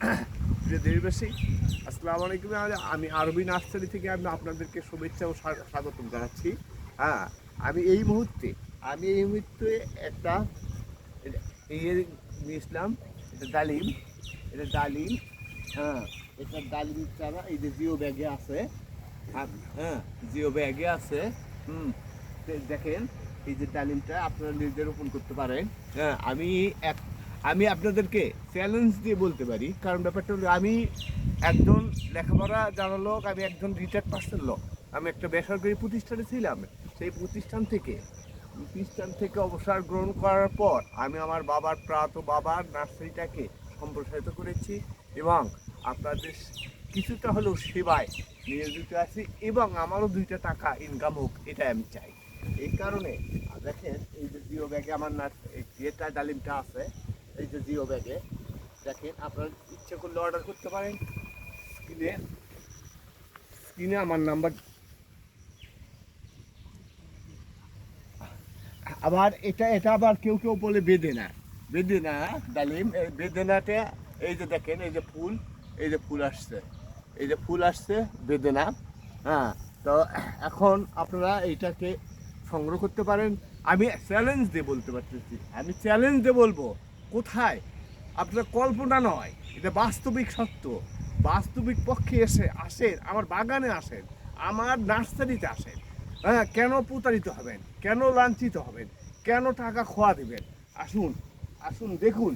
প্রিয় দেশবাসী, আসসালামু আলাইকুম। আমি আরবি নার্সারি থেকে আমি আপনাদেরকে শুভেচ্ছা ও স্বা- স্বাগতম জানাচ্ছি। হ্যাঁ আমি এই মুহূর্তে আমি এই মুহূর্তে একটা ইয়ে নিয়েছিলাম। এটা ডালিম। এটা ডালিম। হ্যাঁ এটা ডালিম চারা এই যে জিও ব্যাগে আছে। আপ- হ্যাঁ জিও ব্যাগে আছে। হুম দেখেন, এই যে ডালিমটা আপনারা নিজে রোপণ করতে পারেন। হ্যাঁ আমি এক আমি আপনাদেরকে চ্যালেঞ্জ দিয়ে বলতে পারি। কারণ ব্যাপারটা হলো, আমি একজন লেখাপড়া জানা লোক, আমি একজন রিটায়ার্ড পার্সন লোক। আমি একটা বেসরকারি প্রতিষ্ঠানে ছিলাম। সেই প্রতিষ্ঠান থেকে প্রতিষ্ঠান থেকে অবসর গ্রহণ করার পর আমি আমার বাবার প্রাত বাবার নার্সারিটাকে সম্প্রসারিত করেছি এবং আপনাদের কিছুটা হলেও সেবায় নিয়োজিত আছি এবং আমারও দুইটা টাকা ইনকাম হোক, এটাই আমি চাই। এই কারণে দেখেন, এই যে জিও ব্যাগে আমার নার্স যেটা ডালিমটা আছে। এই যে জিও ব্যাগে, দেখেন আপনার ইচ্ছে করলে অর্ডার করতে পারেন। স্ক্রিনে স্ক্রিনে আমার নাম্বার আবার এটা এটা আবার কেউ কেউ বলে বেদেনা। বেদেনা, ডালিম বেদেনাটা এই যে দেখেন, এই যে ফুল, এই যে ফুল আসছে। এই যে ফুল আসছে, বেদেনা হ্যাঁ। তো এখন আপনারা এইটাকে সংগ্রহ করতে পারেন। আমি চ্যালেঞ্জ দিয়ে বলতে পারতেছি। আমি চ্যালেঞ্জ দিয়ে বলব। কোথায়? আপনার কল্পনা নয়। এটা বাস্তবিক সত্য। বাস্তবিক পক্ষে এসে আসেন, আমার বাগানে আসেন, আমার নার্সারিতে আসেন। হ্যাঁ কেন প্রতারিত হবেন? কেন লাঞ্ছিত হবেন? কেন টাকা খোয়া দেবেন? আসুন আসুন, দেখুন।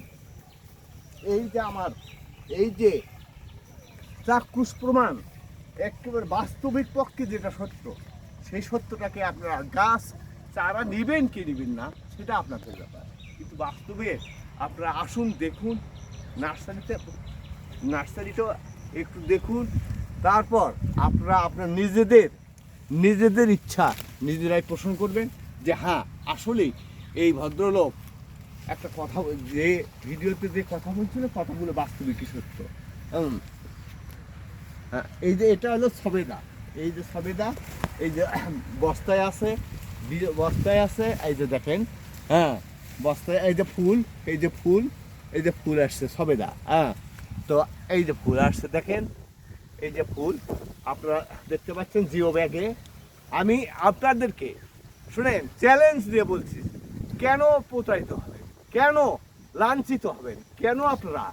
এই যে আমার, এই যে চাক্ষুষ প্রমাণ, একেবারে বাস্তবিক পক্ষে যেটা সত্য, সেই সত্যটাকে আপনারা গাছ, চারা নেবেন কি নেবেন না, সেটা আপনাদের ব্যাপার। কিন্তু বাস্তবে আপনারা আসুন দেখুন নার্সারিতে নার্সারিটা একটু দেখুন তারপর আপনারা আপনার নিজেদের নিজেদের ইচ্ছা নিজেরাই পোষণ করবেন যে হ্যাঁ আসলেই এই ভদ্রলোক একটা কথা যে ভিডিওতে যে কথা বলছিল কথাগুলো বাস্তবিকই সত্য। হ্যাঁ, এই যে এটা হলো সবেদা এই যে সবেদা এই যে বস্তায় আছে বস্তায় আছে এই যে দেখেন হ্যাঁ বস্তায়, এই যে ফুল, এই যে ফুল, এই যে ফুল আসছে সবেদা হ্যাঁ। তো এই যে ফুল আসছে, দেখেন, এই যে ফুল, আপনারা দেখতে পাচ্ছেন জিও ব্যাগে। আমি আপনাদেরকে, শুনেন চ্যালেঞ্জ দিয়ে বলছি, কেন প্রতারিত হবেন? কেন লাঞ্ছিত হবেন? কেন আপনারা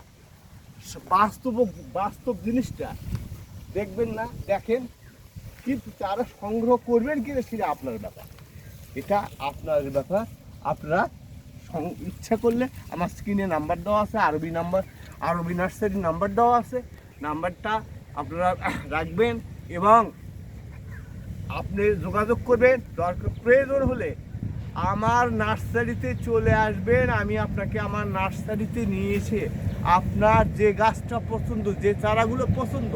বাস্তব বাস্তব জিনিসটা দেখবেন না? দেখেন, কিন্তু তারা সংগ্রহ করবেন কিনা সেটা আপনার ব্যাপার। এটা আপনার ব্যাপার, আপনারা ইচ্ছা করলে আমার স্ক্রিনে নাম্বার দেওয়া আছে, আরবি নাম্বার আরবি নার্সারির নাম্বার দেওয়া আছে। নাম্বারটা আপনারা রাখবেন এবং আপনি যোগাযোগ করবেন। দরকার প্রয়োজন হলে আমার নার্সারিতে চলে আসবেন, আমি আপনাকে আমার নার্সারিতে নিয়ে এসে আপনার যে গাছটা পছন্দ, যে চারাগুলো পছন্দ,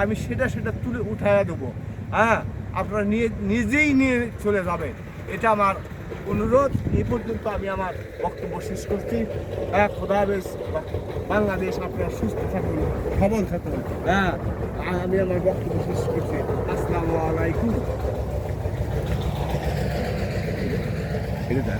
আমি সেটা সেটা তুলে উঠাইয়া দেবো। হ্যাঁ আপনারা নিয়ে নিজেই নিয়ে চলে যাবেন। এটা আমার অনুরোধ, এই পর্যন্ত আমি আমার বক্তব্য শেষ করছি। হ্যাঁ খোদা বাংলাদেশ আপনারা সুস্থ থাকুন, সবল থাকুন। হ্যাঁ আমি আমার বক্তব্য শেষ করছি। আসসালামু আলাইকুম। এটা